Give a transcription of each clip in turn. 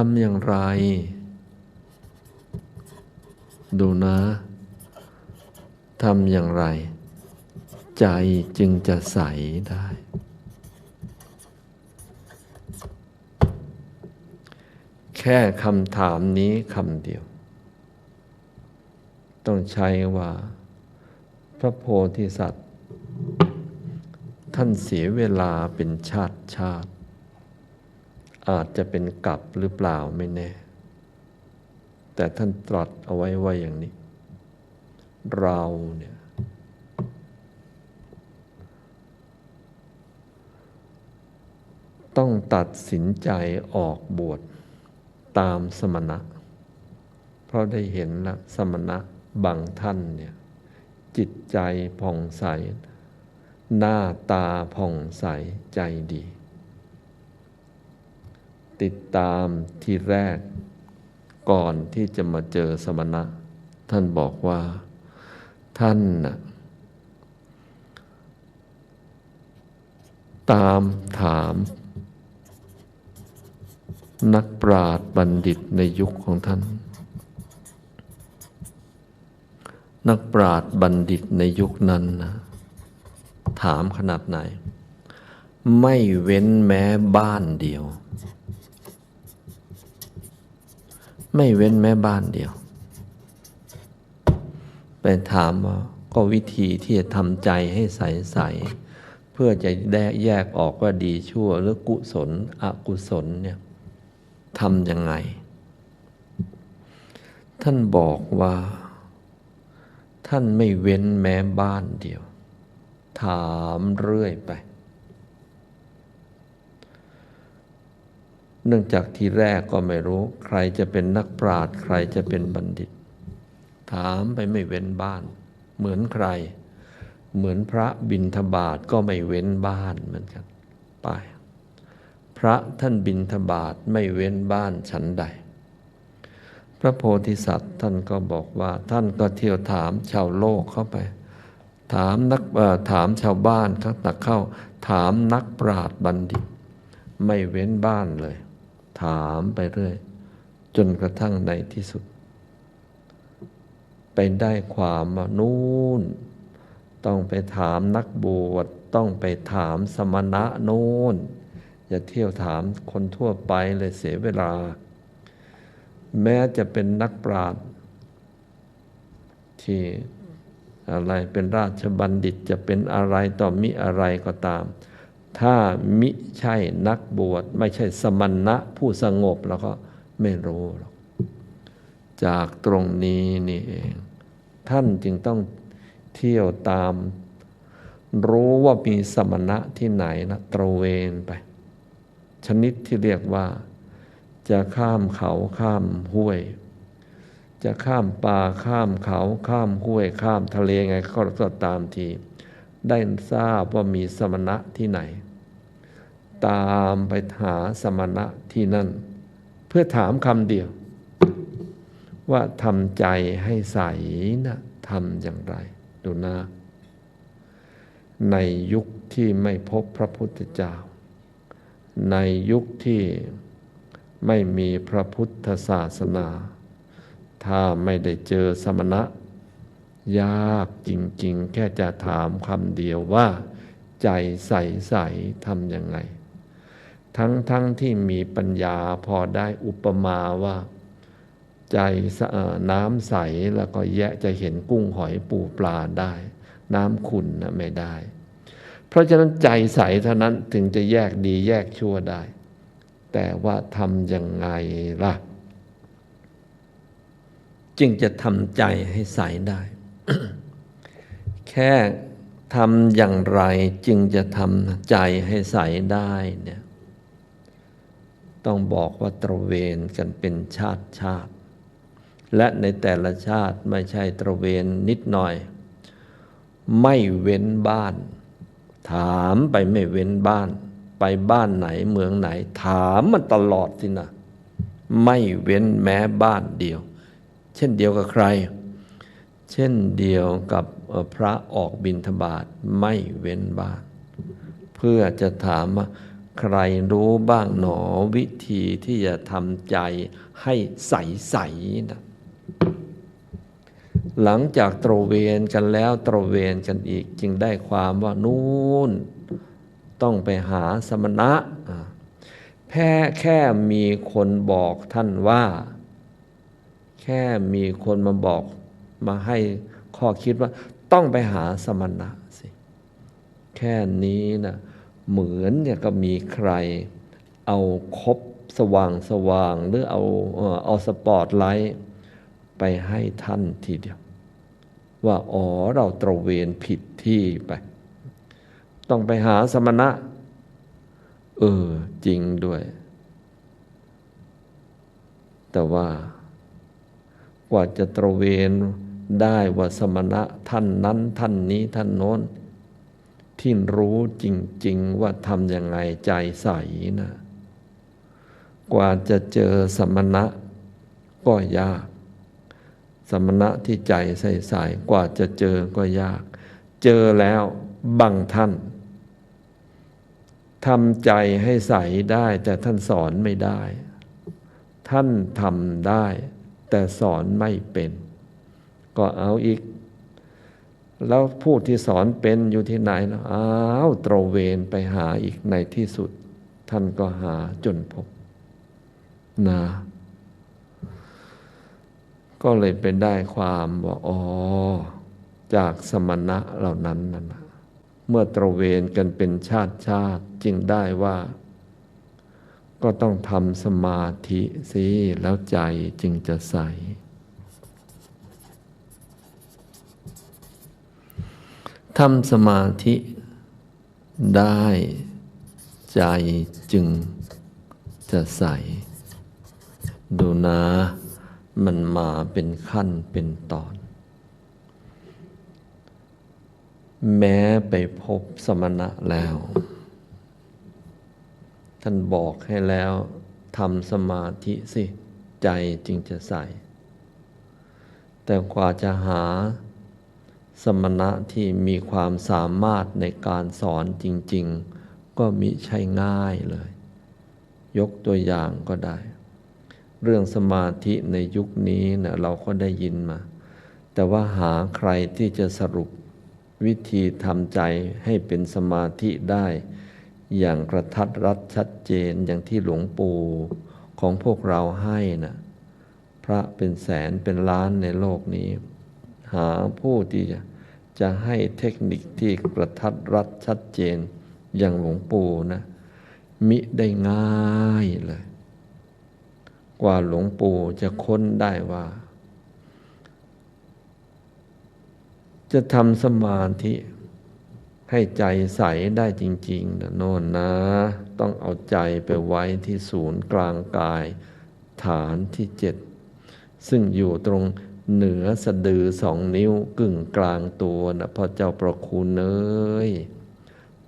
ทำอย่างไร ดูนะทำอย่างไร ใจจึงจะใสได้ แค่คำถามนี้คำเดียว ต้องใช้ว่า พระโพธิสัตว์ ท่านเสียเวลาเป็นชาติชาติ อาจจะเป็นกลับหรือเปล่าไม่แน่ แต่ท่านตรัสเอาไว้ว่าอย่างนี้ เราเนี่ยต้องตัดสินใจออกบวชตามสมณะ เพราะได้เห็นละสมณะบางท่านเนี่ยจิตใจผ่องใส หน้าตาผ่องใสใจดี ติดตามที่แรก ก่อนที่จะมาเจอสมณะ ท่านบอกว่า ท่านตามถาม นักปราชญ์บัณฑิตในยุคของท่าน นักปราชญ์บัณฑิตในยุคนั้นนะถามขนาดไหน ไม่เว้นแม้บ้านเดียว ไม่เว้นแม้บ้านเดียว ไปถามว่า ก็วิธีที่จะทำใจให้ใสๆเพื่อจะได้แยกออกว่าดีชั่วหรือกุศล อกุศลเนี่ยทำยังไง ท่านบอกว่า ท่านไม่เว้นแม้บ้านเดียว ถามเรื่อยไป เนื่องจากทีแรกก็ไม่รู้ ใครจะเป็นนักปราชญ์ใครจะเป็นบัณฑิต ถามไปไม่เว้นบ้าน เหมือนใคร เหมือนพระบิณฑบาตก็ไม่เว้นบ้านเหมือนกัน ไป พระท่านบิณฑบาตไม่เว้นบ้านฉันใด พระโพธิสัตว์ท่านก็บอกว่าท่านก็เที่ยวถามชาวโลกเข้าไป ถามนักถามชาวบ้านเขาตักเข้า ถามนักปราชญ์บัณฑิต ไม่เว้นบ้านเลย ถามไปเรื่อย จนกระทั่งในที่สุด ไปได้ความว่านู่น ต้องไปถามนักบวชต้องไปถามสมณะโน้นอย่าเที่ยวถามคนทั่วไปเลยเสียเวลา แม้จะเป็นนักปราชญ์ที่อะไรเป็นราชบัณฑิตจะเป็นอะไรต่อมิอะไรก็ตาม ถ้ามิใช่นักบวช ไม่ใช่สมณะผู้สงบแล้วก็ไม่รู้หรอกจากตรงนี้นี่เอง ท่านจึงต้องเที่ยวตาม รู้ว่ามีสมณะที่ไหนนะตระเวนไป ชนิดที่เรียกว่า จะข้ามเขาข้ามห้วย จะข้ามป่าข้ามเขาข้ามห้วยข้ามทะเลไงก็ตามที ได้ทราบว่ามีสมณะที่ไหน ตามไปหาสมณะที่นั่น เพื่อถามคำเดียว ว่าทำใจให้ใสนะทำอย่างไร ดูนะ ในยุคที่ไม่พบพระพุทธเจ้า ในยุคที่ไม่มีพระพุทธศาสนา ถ้าไม่ได้เจอสมณะ ยากจริง ๆ แค่จะถามคำเดียวว่า ใจใสใสทำยังไง ทั้งๆทที่มีปัญญาพอได้อุปมาว่า ใจน้ำใสแล้วก็แยะจะเห็นกุ้งหอยปูปลาได้ น้ำขุ่นนะไม่ได้ เพราะฉะนั้นใจใสเท่านั้นถึงจะแยกดีแยกชั่วได้ แต่ว่าทำยังไงล่ะ จึงจะทำใจให้ใสได้ แค่ทำอย่างไรจึงจะทำใจให้ใสได้เนี่ย ต้องบอกว่าตระเวนกันเป็นชาติชาติ และในแต่ละชาติไม่ใช่ตระเวนนิดหน่อย ไม่เว้นบ้าน ถามไปไม่เว้นบ้าน ไปบ้านไหนเมืองไหน ถามมันตลอดสินะไม่เว้นแม้บ้านเดียว เช่นเดียวกับใคร เช่นเดียวกับพระออกบิณฑบาตไม่เว้นบ้าน เพื่อจะถามว่า ใครรู้บ้างหนอวิธีที่จะทำใจให้ใสๆนะหลังจากตระเวนกันแล้วตระเวนกันอีกจึงได้ความว่านู่น ต้องไปหาสมณะ แค่แค่มีคนบอกท่านว่า แค่มีคนมาบอกมาให้ข้อคิดว่าต้องไปหาสมณะสิ แค่นี้นะ เหมือนเนี่ยก็มีใครเอาคบสว่างสว่างหรือเอาเอาสปอตไลท์ไปให้ท่านทีเดียว ว่าอ๋อเราตระเวนผิดที่ไป ต้องไปหาสมณะ เออ จริงด้วย แต่ว่ากว่าจะตระเวนได้ว่าสมณะท่านนั้นท่านนี้ท่านโน้น ที่รู้จริง ๆ ว่าทำยังไงใจใสนะ กว่าจะเจอสมณะก็ยาก สมณะที่ใจใสๆกว่าจะเจอก็ยาก เจอแล้วบางท่านทำใจให้ใสได้ แต่ท่านสอนไม่ได้ ท่านทำได้ แต่สอนไม่เป็น ก็เอาอีก แล้วผู้ที่สอนเป็นอยู่ที่ไหนนะอ้าวตระเวนไปหาอีกในที่สุด ท่านก็หาจนพบนะก็เลยเป็นได้ความว่าอ๋อจากสมณะเหล่านั้นนั่นนะเมื่อตระเวนกันเป็นชาติชาติจึงได้ว่า ก็ต้องทำสมาธิสิแล้วใจจึงจะใส ทำสมาธิได้ใจจึงจะใส ดูนะมันมาเป็นขั้นเป็นตอน แม้ไปพบสมณะแล้ว ท่านบอกให้แล้วทำสมาธิสิ ใจจึงจะใส แต่กว่าจะหา สมณะที่มีความสามารถในการสอนจริง ๆ ก็มิใช่ง่ายเลย ยกตัวอย่างก็ได้ เรื่องสมาธิในยุคนี้นะเราก็ได้ยินมา แต่ว่าหาใครที่จะสรุปวิธีทำใจให้เป็นสมาธิได้ อย่างกระทัดรัดชัดเจนอย่างที่หลวงปู่ของพวกเราให้นะพระเป็นแสนเป็นล้านในโลกนี้ หาผู้ที่จะ จะให้เทคนิคที่กระทัดรัดชัดเจนอย่างหลวงปู่นะ มิได้ง่ายเลย กว่าหลวงปู่จะค้นได้ว่า จะทำสมาธิให้ใจใสได้จริงๆนะโน่นนะ ต้องเอาใจไปไว้ที่ศูนย์กลางกาย ฐานที่เจ็ด ซึ่งอยู่ตรง เหนือสะดือสองนิ้วกึ่งกลางตัวนะพระเจ้าประคุณเนย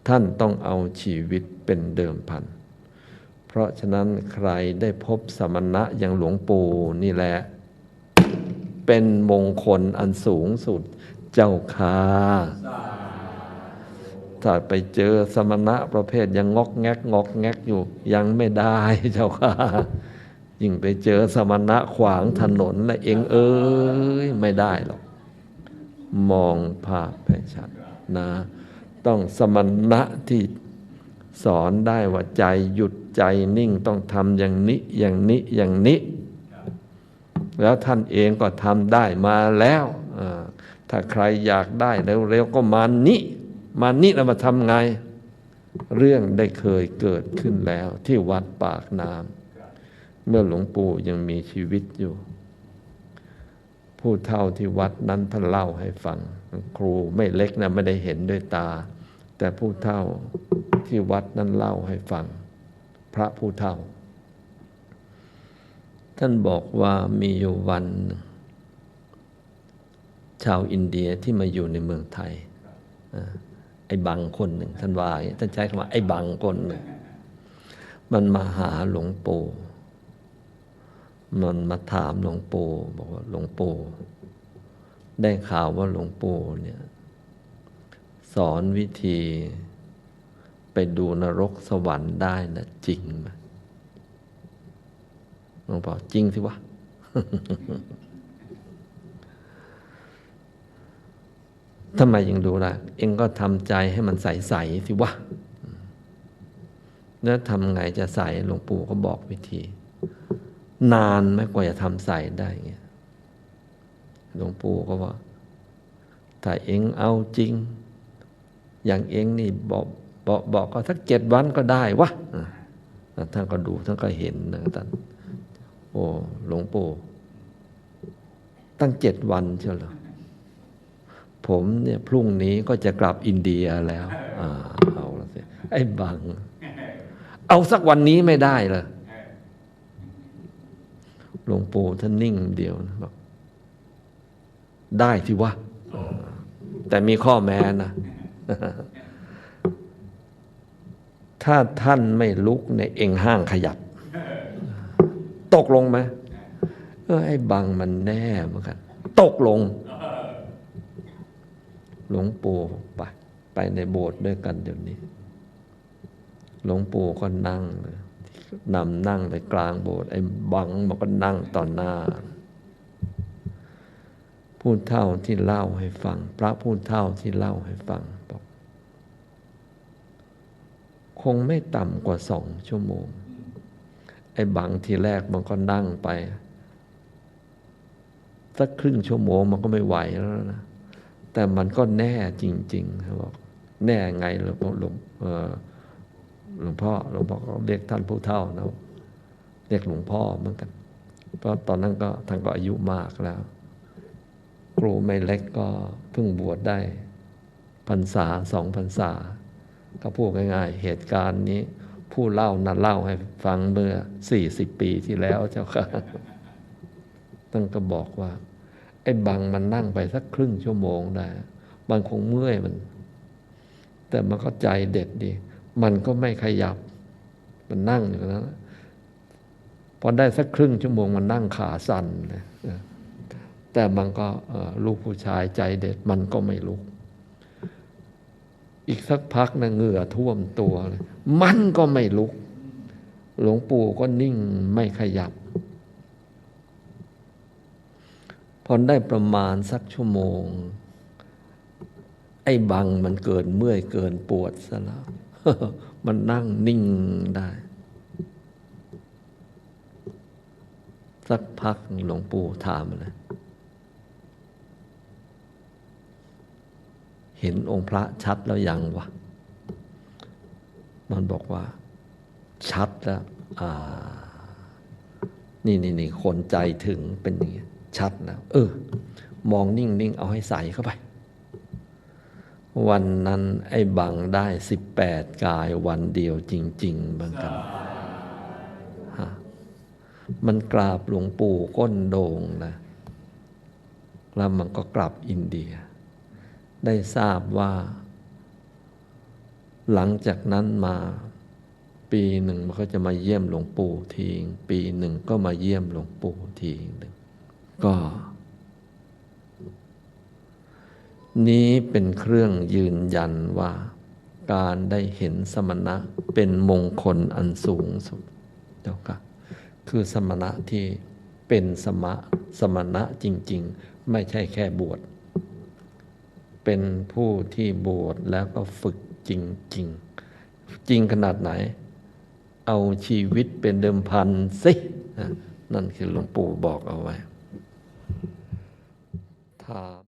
ท่านต้องเอาชีวิตเป็นเดิมพัน เพราะฉะนั้นใครได้พบสมณะอย่างหลวงปู่นี่แหละ เป็นมงคลอันสูงสุดเจ้าค่ะถ้าไปเจอสมณะประเภทยังงอกแงกงอกแงกอยู่ ยังไม่ได้เจ้าค่ะ ยิ่งไปเจอสมณะขวางถนนแล้วเองเอ้ยไม่ได้หรอกมองภาพให้ชัดนะต้องสมณะที่สอนได้ว่าใจหยุดใจนิ่งต้องทำอย่างนี้อย่างนี้อย่างนี้ แล้วท่านเองก็ทำได้มาแล้วถ้าใครอยากได้เร็วๆก็มานี่มานี่แล้วมาทำไง เรื่องได้เคยเกิดขึ้นแล้วที่วัดปากน้ำ เมื่อหลวงปู่ยังมีชีวิตอยู่ ผู้เท่าที่วัดนั้นท่านเล่าให้ฟัง ครูไม่เล็กนะไม่ได้เห็นด้วยตา แต่ผู้เท่าที่วัดนั้นเล่าให้ฟัง พระผู้เท่า ท่านบอกว่ามีอยู่วัน ชาวอินเดียที่มาอยู่ในเมืองไทยไอ้บังคนหนึ่งท่านว่ายท่านใช้คำว่าไอ้บังคนหนึ่งมันมาหาหลวงปู่ มันมาถามหลวงปู่บอกว่าหลวงปู่ได้ข่าวว่าหลวงปู่เนี่ย สอนวิธีไปดูนรกสวรรค์ได้นะจริงไหมหลวงพ่อจริงสิวะทำไมยังดูล่ะ เองก็ทำใจให้มันใสๆสิวะ แล้วทำไงจะใสหลวงปู่ก็บอกวิธี นานไหมกว่าจะทำใสได้เงี้ยหลวงปู่ก็ว่า ถ้าเองเอาจริง อย่างเองนี่บอกบอกบอกก็สักเจ็ดวันก็ได้วะท่านก็ดูท่านก็เห็นนะท่านโอ้หลวงปู่ตั้งเจ็ดวันเชียวเหรอผมเนี่ยพรุ่งนี้ก็จะกลับอินเดียแล้วอ่าเอาละสิไอ้บัง เอาสักวันนี้ไม่ได้เหรอ หลวงปู่ท่านนิ่งเดียวนะบอกได้สิวะแต่มีข้อแม้นะ ถ้าท่านไม่ลุกในเองห้างขยับ ตกลงไหมเออไอ้บังมันแน่เหมือนกัน ตกลง หลวงปู่ไป ไปในโบสถ์ด้วยกันเดี๋ยวนี้ หลวงปู่ก็นั่งเลย นำนั่งไปกลางโบสถ์ไอ้บังมันก็นั่งต่อหน้าพูดเท่าที่เล่าให้ฟัง พระพูดเท่าที่เล่าให้ฟังบอกคงไม่ต่ำกว่าสองชั่วโมง ไอ้บังทีแรกมันก็นั่งไป สักครึ่งชั่วโมงมันก็ไม่ไหวแล้วนะแต่มันก็แน่จริงๆเขาบอกแน่ไงหลวงหลวงเออ หลวงพ่อหลวงพ่อก็เรียกท่านผู้เท่านะเรียกหลวงพ่อเหมือนกัน เพราะตอนนั้นก็ท่านก็อายุมากแล้วครูไม่เล็กก็เพิ่งบวชได้พรรษาสองพรรษา ก็พูดง่ายๆ เหตุการณ์นี้ ผู้เล่านั้นเล่าให้ฟังเมื่อสี่สิบปีที่แล้วเจ้าค่ะตั้งก็บอกว่า ไอ้บังมันนั่งไปสักครึ่งชั่วโมงได้ มันคงเมื่อยมัน แต่มันก็ใจเด็ดดี มันก็ไม่ขยับ มันนั่งอยู่นั้นพอได้สักครึ่งชั่วโมงมันนั่งขาสั่นเลยแต่มันก็ลูกผู้ชายใจเด็ดมันก็ไม่ลุก อีกสักพักนะเหงื่อท่วมตัวเลยมันก็ไม่ลุก หลวงปู่ก็นิ่งไม่ขยับ พอได้ประมาณสักชั่วโมง ไอ้บังมันเกินเมื่อยเกินปวดซะแล้ว มันนั่งนิ่งได้ สักพักหลวงปู่ถามเลยเห็นองค์พระชัดแล้วยังวะ มันบอกว่า ชัดแล้วอ่า นี่นี่นี่คนใจถึงเป็นอย่างนี้ชัดแล้ว เออ มองนิ่งนิ่งเอาให้ใสเข้าไป วันนั้นไอ้บังได้สิบแปดกายวันเดียวจริงๆเหมือนกันฮะมันกราบหลวงปู่ก้นโด่งนะแล้วมันก็กลับอินเดีย ได้ทราบว่า หลังจากนั้นมาปีหนึ่งมันก็จะมาเยี่ยมหลวงปู่ทีงปีหนึ่งก็มาเยี่ยมหลวงปู่ทีหนึ่งก็ นี้เป็นเครื่องยืนยันว่า การได้เห็นสมณะเป็นมงคลอันสูงสุดเจ้าค่ะคือสมณะที่เป็นสมะสมณะจริง ๆ ไม่ใช่แค่บวช เป็นผู้ที่บวชแล้วก็ฝึกจริง ๆ จริงขนาดไหน เอาชีวิตเป็นเดิมพันสินั่นคือหลวงปู่บอกเอาไว้ถาม